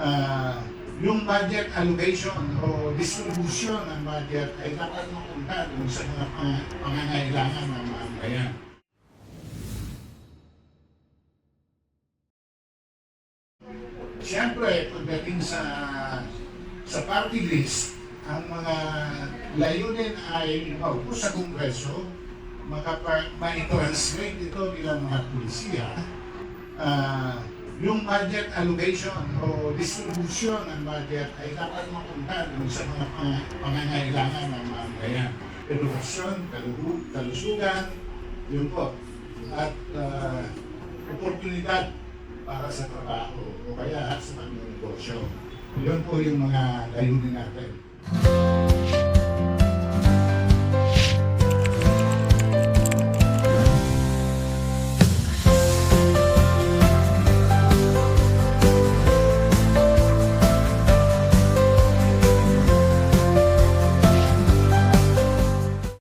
ah, yung budget allocation o distribution ng budget ay dapat mapunta dun sa mga pang- pangangailangan ng mga bayan. Siyempre, pagdating sa sa party list, ang mga layunin ay maupo sa Kongreso, makapa- ma-translate ito bilang mga pulisiya. Ah, yung budget allocation o distribution ng budget ay dapat mapunta sa mga pang- pangangailangan ng mga bayan. Edukasyon, kalusugan, yun po. At ah, oportunidad para sa trabaho o kaya sa pagnegosyo. Yun po yung mga layunin natin.